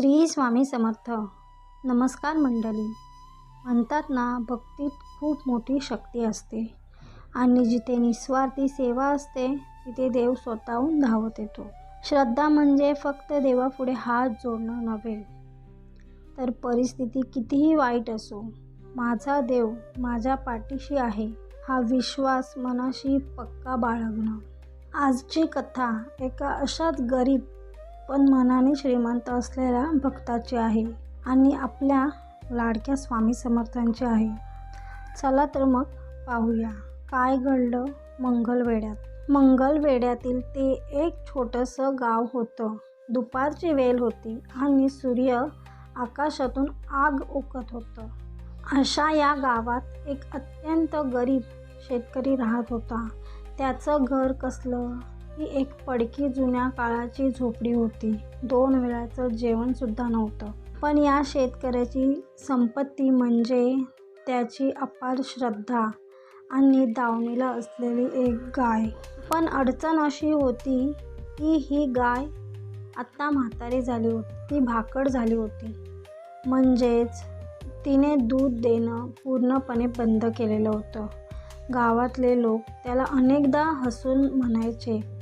श्री स्वामी समर्थ. नमस्कार मंडळी. म्हणतात ना भक्तीत खूप मोठी शक्ती असते. आणि जिथे निस्वार्थी सेवा असते तिथे देव स्वतःहून धावत येतो. श्रद्धा म्हणजे फक्त देवापुढे हात जोडणं नव्हे. तर परिस्थिती कितीही वाईट असो माझा देव माझ्या पाठीशी आहे हा विश्वास मनाशी पक्का बाळगणं. आजची कथा एका अशाच गरीब पण मनाने श्रीमंत असलेल्या भक्ताची आहे आणि आपल्या लाडक्या स्वामी समर्थांची आहे. चला तर मग पाहूया काय घडलं मंगलवेड्यात. मंगलवेड्यातील ते एक छोटंसं गाव होतं. दुपारची वेळ होती आणि सूर्य आकाशातून आग ओकत होतं. अशा या गावात एक अत्यंत गरीब शेतकरी राहत होता. त्याचं घर कसलं? ही एक पडकी जुन्या काळाची झोपडी होती. दोन वेळाचं जेवणसुद्धा नव्हतं. पण या शेतकऱ्याची संपत्ती म्हणजे त्याची अपार श्रद्धा आणि दावणीला असलेली एक गाय. पण अडचण अशी होती की ही गाय आत्ता म्हातारी झाली होती. ती भाकड झाली होती. म्हणजेच तिने दूध देणं पूर्णपणे बंद केलेलं होतं. गावातले लोक त्याला अनेकदा हसून म्हणायचे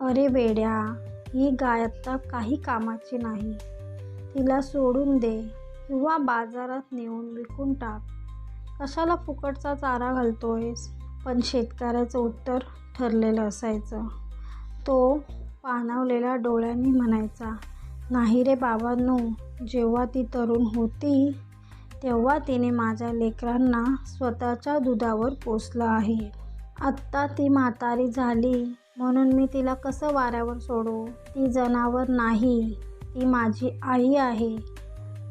अरे वेड्या ही गाय आत्ता काही कामाची नाही. तिला सोडून दे किंवा बाजारात नेऊन विकून टाक. कशाला फुकटचा चारा घालतोयस? पण शेतकऱ्याचं उत्तर ठरलेलं असायचं. तो पाणावलेल्या डोळ्यांनी म्हणायचा नाही रे बाबांनो जेव्हा ती तरुण होती तेव्हा तिने माझ्या लेकरांना स्वतःच्या दुधावर पोसलं आहे. आत्ता ती म्हातारी झाली म्हणून मी तिला कसं वाऱ्यावर सोडू? ती जनावर नाही. ती माझी आई आहे.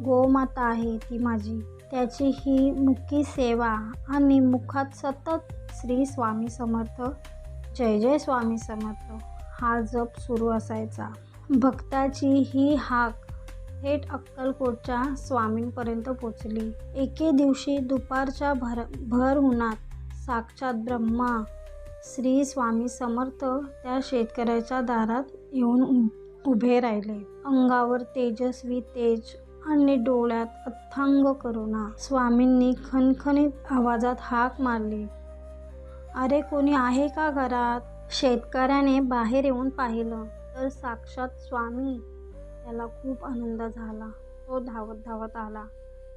गोमाता आहे ती माझी. त्याची ही मुख्य सेवा आणि मुखात सतत श्री स्वामी समर्थ जय जय स्वामी समर्थ हा जप सुरू असायचा. भक्ताची ही हाक थेट अक्कलकोटच्या स्वामींपर्यंत पोचली. एके दिवशी दुपारच्या भर भर उन्हात साक्षात ब्रह्मा श्री स्वामी समर्थ त्या शेतकऱ्याच्या दारात येऊन उभे राहिले. अंगावर तेजस्वी तेज आणि डोळ्यात अथांग करुणा. स्वामींनी खणखणीत आवाजात हाक मारली. अरे कोणी आहे का घरात? शेतकऱ्याने बाहेर येऊन पाहिलं तर साक्षात स्वामी. त्याला खूप आनंद झाला. तो धावत धावत आला.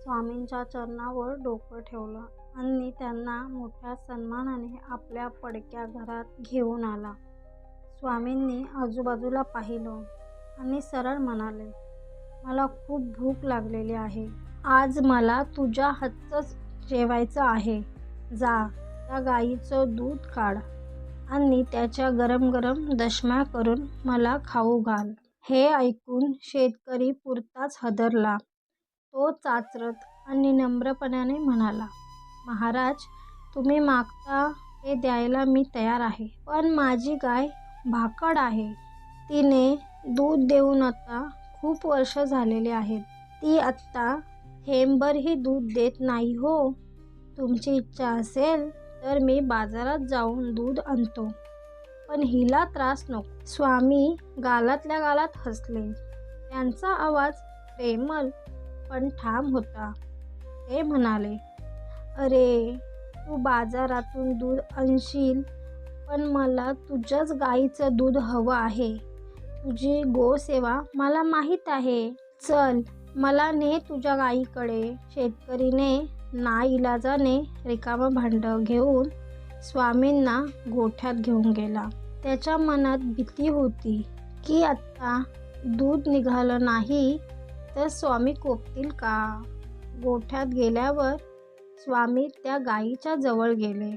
स्वामींच्या चरणावर डोकं ठेवलं. आणि त्यांना मोठ्या सन्मानाने आपल्या पडक्या घरात घेऊन आला. स्वामींनी आजूबाजूला पाहिलं आणि सरळ म्हणाले मला खूप भूक लागलेली आहे. आज मला तुझ्या हातचंच जेवायचं आहे. जा त्या गाईचं दूध काढ आणि त्याच्या गरम गरम दशम्या करून मला खाऊ घाल. हे ऐकून शेतकरी पुरताच हदरला. तो चाचरत आणि नम्रपणाने म्हणाला महाराज तुम्ही मागता ते द्यायला मी तयार आहे. पण माझी गाय भाकड आहे. तिने दूध देऊन आता खूप वर्ष झालेले आहेत. ती आत्ता थेंबरही दूध देत नाही हो. तुमची इच्छा असेल तर मी बाजारात जाऊन दूध आणतो. पण हिला त्रास नको. स्वामी गालातल्या गालात हसले. त्यांचा आवाज प्रेमल पण ठाम होता. ते म्हणाले अरे तू बाजारातून दूध आणशील पण मला तुझ्याच गाईचं दूध हवं आहे. तुझी गोसेवा मला माहीत आहे. चल मला ने तुझ्या गाईकडे शेतकरीने ना इलाजाने रिकामं भांडं घेऊन स्वामींना गोठ्यात घेऊन गेला. त्याच्या मनात भीती होती की आत्ता दूध निघालं नाही तर स्वामी कोपतील का? गोठ्यात गेल्यावर स्वामी त्या गाईच्या जवळ गेले.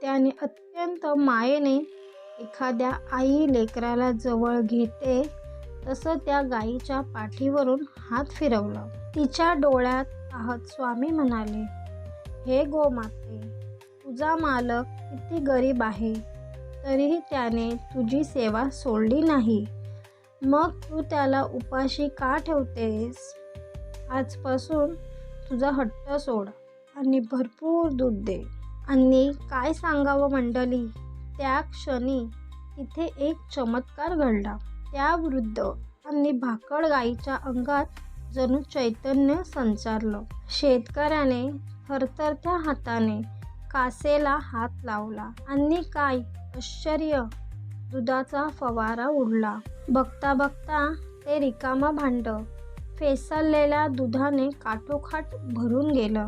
त्याने अत्यंत मायेने एखाद्या आई लेकराला जवळ घेते तसं त्या गाईच्या पाठीवरून हात फिरवला. तिच्या डोळ्यात पाहत स्वामी म्हणाले हे गोमाते तुझा मालक किती गरीब आहे तरीही त्याने तुझी सेवा सोडली नाही. मग तू त्याला उपाशी का ठेवतेस? आजपासून तुझा हट्ट सोड. आणि भरपूर दूध दे. आणि काय सांगावं मंडळी? त्या क्षणी तिथे एक चमत्कार घडला. त्या वृद्ध आणि भाकड गाईच्या अंगात जणू चैतन्य संचारलं. शेतकऱ्याने थरथरत्या हाताने कासेला हात लावला आणि काय आश्चर्य! दुधाचा फवारा उडला. बघता बघता ते रिकामा भांड फेसललेल्या दुधाने काठोकाठ भरून गेलं.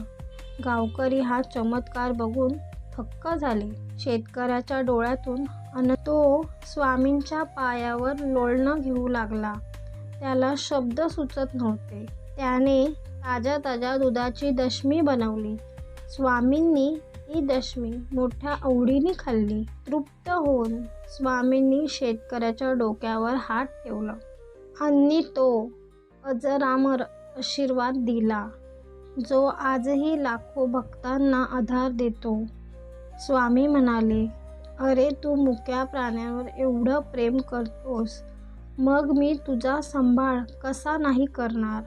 गावकरी हा चमत्कार बघून थक्क झाले. शेतकऱ्याच्या डोळ्यातून अन तो स्वामींच्या पायावर लोळणं घेऊ लागला. त्याला शब्द सुचत नव्हते. त्याने ताज्या ताज्या दुधाची दशमी बनवली. स्वामींनी ही दशमी मोठ्या आवडीने खाल्ली. तृप्त होऊन स्वामींनी शेतकऱ्याच्या डोक्यावर हात ठेवला. आणि तो अजरामर आशीर्वाद दिला. जो आजही लाखो भक्तांना आधार देतो. स्वामी म्हणाले अरे तू मुक्या प्राण्यांवर एवढं प्रेम करतोस. मग मी तुझा सांभाळ कसा नाही करणार?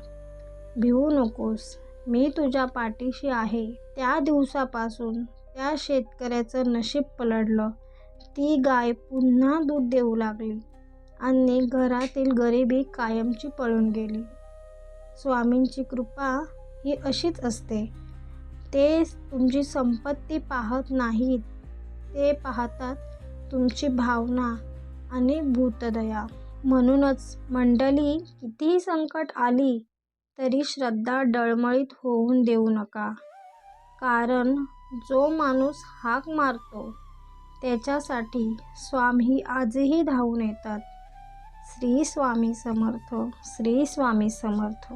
भिवू नकोस. मी तुझ्या पाठीशी आहे. त्या दिवसापासून त्या शेतकऱ्याचं नशीब पलटलं. ती गाय पुन्हा दूध देऊ लागली आणि घरातील गरिबी कायमची पळून गेली. स्वामींची कृपा ही अशीच असते. ते तुमची संपत्ती पाहत नाहीत. ते पाहतात तुमची भावना आणि भूतदया. म्हणूनच मंडळी कितीही संकट आली तरी श्रद्धा डळमळीत होऊन देऊ नका. कारण जो माणूस हाक मारतो त्याच्यासाठी स्वामी आजही धावून येतात. श्री स्वामी समर्थ श्री स्वामी समर्थ.